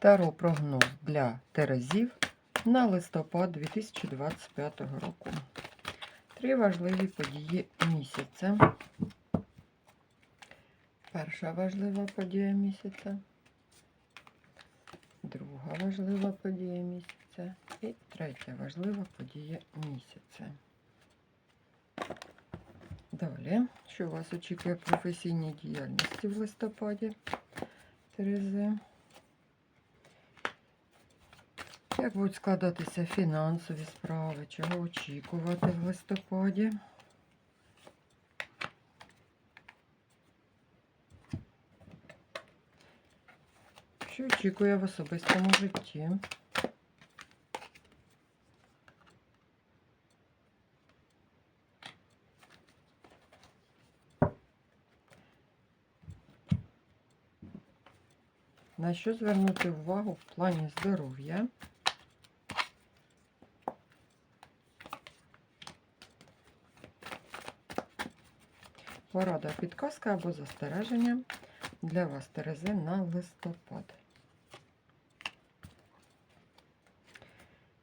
Таро прогноз для Терезів на листопад 2025 року. Три важливі події місяця. Перша важлива подія місяця. Друга важлива подія місяця. І третя важлива подія місяця. Далі, що вас очікує професійній діяльності в листопаді Терези? Як будуть складатися фінансові справи, чого очікувати в листопаді? Що очікує в особистому житті? На що звернути увагу в плані здоров'я? Порада, підказка або застереження для вас, Терези, на листопад.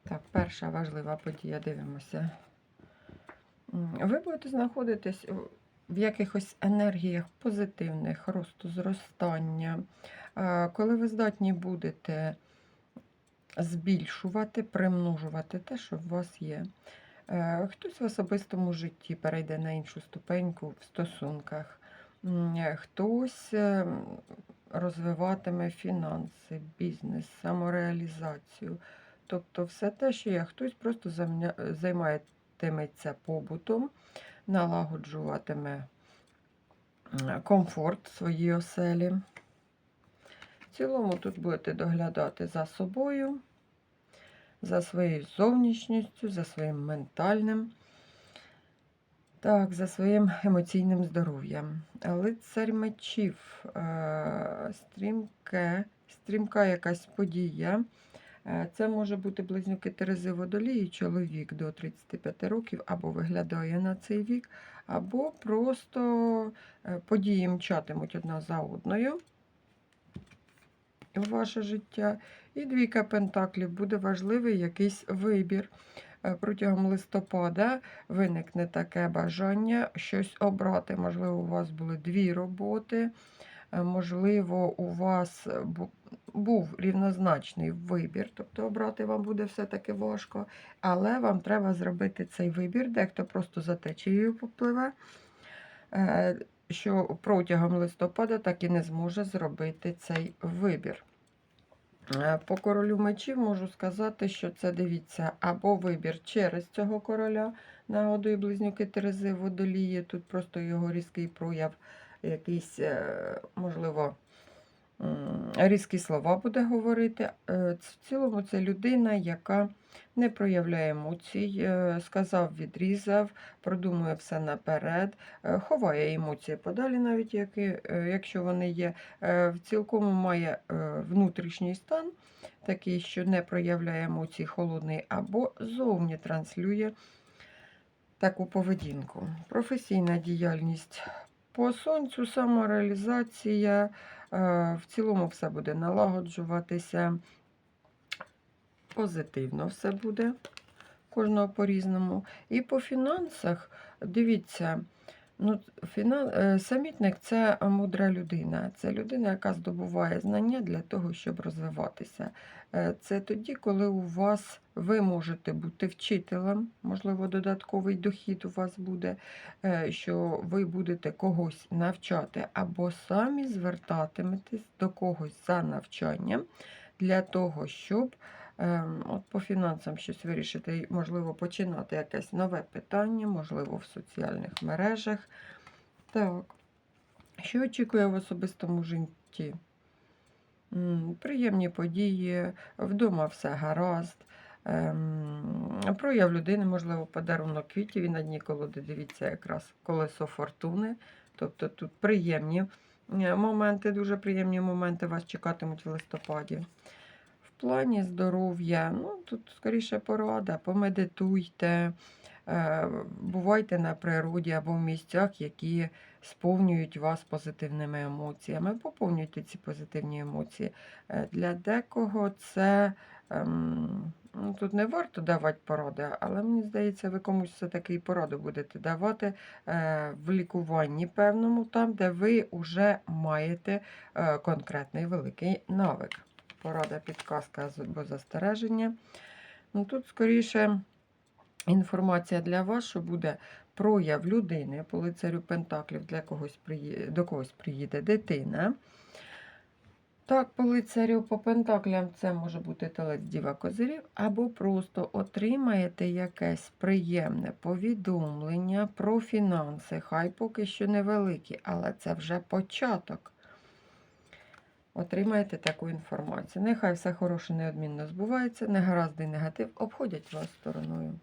Так, перша важлива подія, дивимося. Ви будете знаходитись в- якихось енергіях позитивних, росту, зростання. Коли ви здатні будете збільшувати, примножувати те, що в вас є. Е, Хтось в особистому житті перейде на іншу ступеньку в стосунках, хтось е, розвиватиме фінанси, бізнес, самореалізацію. Тобто все те, що є, хтось просто займатиметься побутом, налагоджуватиме комфорт своїй оселі. В цілому тут будете доглядати за собою, за своєю зовнішністю, за своїм ментальним, так, за своїм емоційним здоров'ям. Лицарь мечів, е, стрімке, стрімка якась подія. Е, Це може бути близнюки Терези Водолії, чоловік до 35 років, або виглядає на цей вік, або просто е, події мчатимуть одна за одною ваше життя. І двійка пентаклів буде важливий якийсь вибір. Е, Протягом листопада виникне таке бажання щось обрати. Можливо, у вас були дві роботи, е, можливо, у вас був рівнозначний вибір, тобто обрати вам буде все-таки важко, але вам треба зробити цей вибір, дехто просто за течією попливе. Що протягом листопада так і не зможе зробити цей вибір. Е, По королю мечів можу сказати, що це дивіться або вибір через цього короля, нагодує близнюки Терези водолії. Тут просто його різкий прояв, якийсь, е, можливо, різкі слова буде говорити. Е, В цілому це людина, яка не проявляє емоцій, е, сказав, відрізав, продумує все наперед, е, ховає емоції подалі, навіть які, якщо вони є. В цілкому має внутрішній стан, такий, що не проявляє емоцій холодний, або зовні транслює таку поведінку. Професійна діяльність по сонцю, самореалізація, в цілому все буде налагоджуватися. Позитивно все буде, кожного по-різному. І по фінансах, дивіться, ну, фінан... е, самітник це мудра людина. Це людина, яка здобуває знання для того, щоб розвиватися. Е, Це тоді, коли у вас ви можете бути вчителем, можливо, додатковий дохід у вас буде, е, що ви будете когось навчати, або самі звертатиметесь до когось за навчанням для того, щоб от по фінансам щось вирішити, можливо, починати якесь нове питання, можливо, в соціальних мережах. Так, що очікує в особистому житті? Приємні події, вдома все гаразд. Ем, прояв людини, можливо, подарунок квітів і на дні колоди. Дивіться, якраз колесо фортуни. Тобто тут приємні е, моменти, дуже приємні моменти вас чекатимуть в листопаді. Плані здоров'я, ну тут скоріше порада, помедитуйте, Е, Бувайте на природі або в місцях, які сповнюють вас позитивними емоціями. Поповнюйте ці позитивні емоції. Е, Для декого це ем, ну, тут не варто давати поради, але мені здається, ви комусь все-таки і пораду будете давати е, в лікуванні певному, там, де ви вже маєте конкретний великий навик. Порада, підказка або застереження. Ну, тут скоріше інформація для вас, що буде прояв людини по лицарю Пентаклів для когось приї- до когось приїде дитина. Так, по лицарю по пентаклям це може бути телець діва козирів, або просто отримаєте якесь приємне повідомлення про фінанси. Хай поки що невеликі, але це вже початок. Отримаєте таку інформацію. Нехай все хороше неодмінно збувається, негаразди і негатив обходять вас стороною.